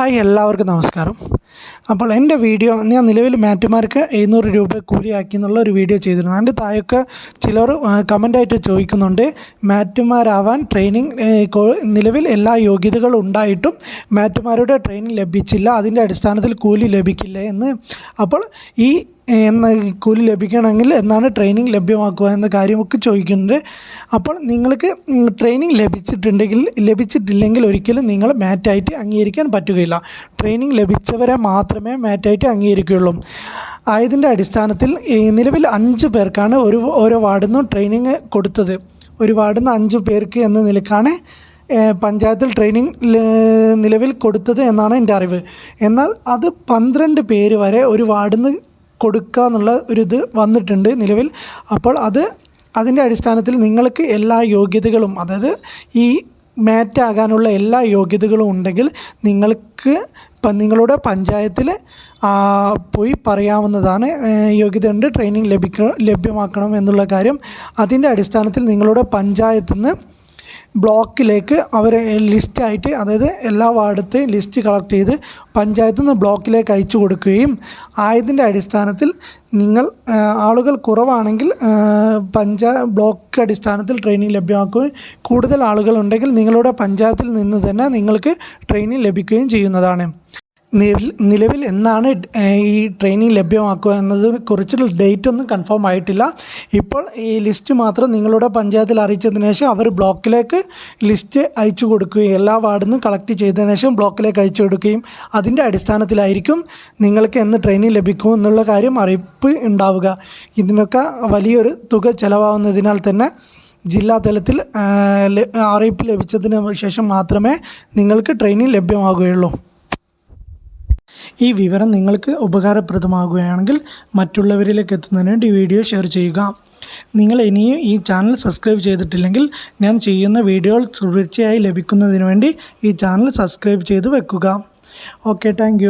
Hi എല്ലാവർക്കും നമസ്കാരം. അപ്പോൾ എന്റെ വീഡിയോ ഞാൻ നിലവിൽ മാറ്റുമാർക്ക് എഴുന്നൂറ് രൂപ കൂലിയാക്കി എന്നുള്ള ഒരു വീഡിയോ ചെയ്തിരുന്നു. അതിന്റെ താഴൊക്കെ ചിലർ കമന്റായിട്ട് ചോദിക്കുന്നുണ്ട് മാറ്റുമാരാവാൻ ട്രെയിനിങ് നിലവിൽ എല്ലാ യോഗ്യതകളും ഉണ്ടായിട്ടും മാറ്റുമാരുടെ ട്രെയിനിങ് ലഭിച്ചില്ല അതിന്റെ അടിസ്ഥാനത്തിൽ കൂലി ലഭിക്കില്ല എന്ന്. അപ്പോൾ ഈ എന്ന കൂലി ലഭിക്കണമെങ്കിൽ എന്നാണ് ട്രെയിനിങ് ലഭ്യമാക്കുക എന്ന കാര്യമൊക്കെ ചോദിക്കുന്നുണ്ട്. അപ്പോൾ നിങ്ങൾക്ക് ട്രെയിനിങ് ലഭിച്ചിട്ടുണ്ടെങ്കിൽ ലഭിച്ചിട്ടില്ലെങ്കിൽ ഒരിക്കലും നിങ്ങൾ മാറ്റായിട്ട് അംഗീകരിക്കാൻ പറ്റുകയില്ല. ട്രെയിനിങ് ലഭിച്ചവരെ മാത്രമേ മാറ്റായിട്ട് അംഗീകരിക്കുകയുള്ളൂ. ആയതിന്റെ അടിസ്ഥാനത്തിൽ നിലവിൽ അഞ്ച് പേർക്കാണ് ഒരു ഓരോ വാർഡിൽ നിന്നും ട്രെയിനിങ് കൊടുത്തത്. ഒരു വാർഡിൽ നിന്ന് അഞ്ച് പേർക്ക് എന്ന നിലക്കാണ് പഞ്ചായത്തിൽ ട്രെയിനിങ് നിലവിൽ കൊടുത്തത് എന്നാണ് എന്റെ അറിവ്. എന്നാൽ അത് പന്ത്രണ്ട് പേര് വരെ ഒരു വാർഡിൽ നിന്ന് കൊടുക്കുക എന്നുള്ള ഒരു ഇത് വന്നിട്ടുണ്ട് നിലവിൽ. അപ്പോൾ അത് അതിന്റെ അടിസ്ഥാനത്തിൽ നിങ്ങൾക്ക് എല്ലാ യോഗ്യതകളും അതായത് ഈ മാറ്റ് ആകാനുള്ള എല്ലാ യോഗ്യതകളും ഉണ്ടെങ്കിൽ നിങ്ങൾക്ക് ഇപ്പം നിങ്ങളുടെ പഞ്ചായത്തിൽ പോയി പറയാവുന്നതാണ് യോഗ്യത യോഗ്യതയുണ്ട് ട്രെയിനിങ് ലഭിക്ക ലഭ്യമാക്കണം എന്നുള്ള കാര്യം. അതിന്റെ അടിസ്ഥാനത്തിൽ നിങ്ങളുടെ പഞ്ചായത്തിൽ നിന്ന് ബ്ലോക്കിലേക്ക് അവർ ലിസ്റ്റായിട്ട് അതായത് എല്ലാ വാർഡത്തെയും ലിസ്റ്റ് കളക്ട് ചെയ്ത് പഞ്ചായത്തിൽ നിന്ന് ബ്ലോക്കിലേക്ക് അയച്ചു കൊടുക്കുകയും ആയതിന്റെ അടിസ്ഥാനത്തിൽ നിങ്ങൾ ആളുകൾ കുറവാണെങ്കിൽ പഞ്ചായ ബ്ലോക്ക് അടിസ്ഥാനത്തിൽ ട്രെയിനിങ് ലഭ്യമാക്കുകയും കൂടുതൽ ആളുകളുണ്ടെങ്കിൽ നിങ്ങളുടെ പഞ്ചായത്തിൽ നിന്ന് തന്നെ നിങ്ങൾക്ക് ട്രെയിനിങ് ലഭിക്കുകയും ചെയ്യുന്നതാണ്. നിലവിൽ എന്നാണ് ഈ ട്രെയിനിങ് ലഭ്യമാക്കുക എന്നതിനെ കുറിച്ചുള്ള ഡേറ്റ് ഒന്നും കൺഫേം ആയിട്ടില്ല. ഇപ്പോൾ ഈ ലിസ്റ്റ് മാത്രം നിങ്ങളുടെ പഞ്ചായത്തിൽ അറിയിച്ചതിന് ശേഷം അവർ ബ്ലോക്കിലേക്ക് ലിസ്റ്റ് അയച്ചു കൊടുക്കുകയും എല്ലാ വാർഡിൽ നിന്നും കളക്ട് ചെയ്തതിന് ശേഷം ബ്ലോക്കിലേക്ക് അയച്ചു കൊടുക്കുകയും അതിന്റെ അടിസ്ഥാനത്തിലായിരിക്കും നിങ്ങൾക്ക് എന്ന് ട്രെയിനിങ് ലഭിക്കും എന്നുള്ള കാര്യം അറിയിപ്പ് ഉണ്ടാവുക. ഇതിനൊക്കെ വലിയൊരു തുക ചിലവാകുന്നതിനാൽ തന്നെ ജില്ലാ തലത്തിൽ ആ, അറിയിപ്പ് ലഭിച്ചതിന് ശേഷം മാത്രമേ നിങ്ങൾക്ക് ട്രെയിനിങ് ലഭ്യമാകുകയുള്ളൂ. ഈ വിവരം നിങ്ങൾക്ക് ഉപകാരപ്രദമാകുകയാണെങ്കിൽ മറ്റുള്ളവരിലേക്ക് എത്തുന്നതിന് വേണ്ടി വീഡിയോ ഷെയർ ചെയ്യുക. നിങ്ങൾ ഇനിയും ഈ ചാനൽ സബ്സ്ക്രൈബ് ചെയ്തിട്ടില്ലെങ്കിൽ ഞാൻ ചെയ്യുന്ന വീഡിയോകൾ തുടർച്ചയായി ലഭിക്കുന്നതിന് വേണ്ടി ഈ ചാനൽ സബ്സ്ക്രൈബ് ചെയ്ത് വെക്കുക. Okay thank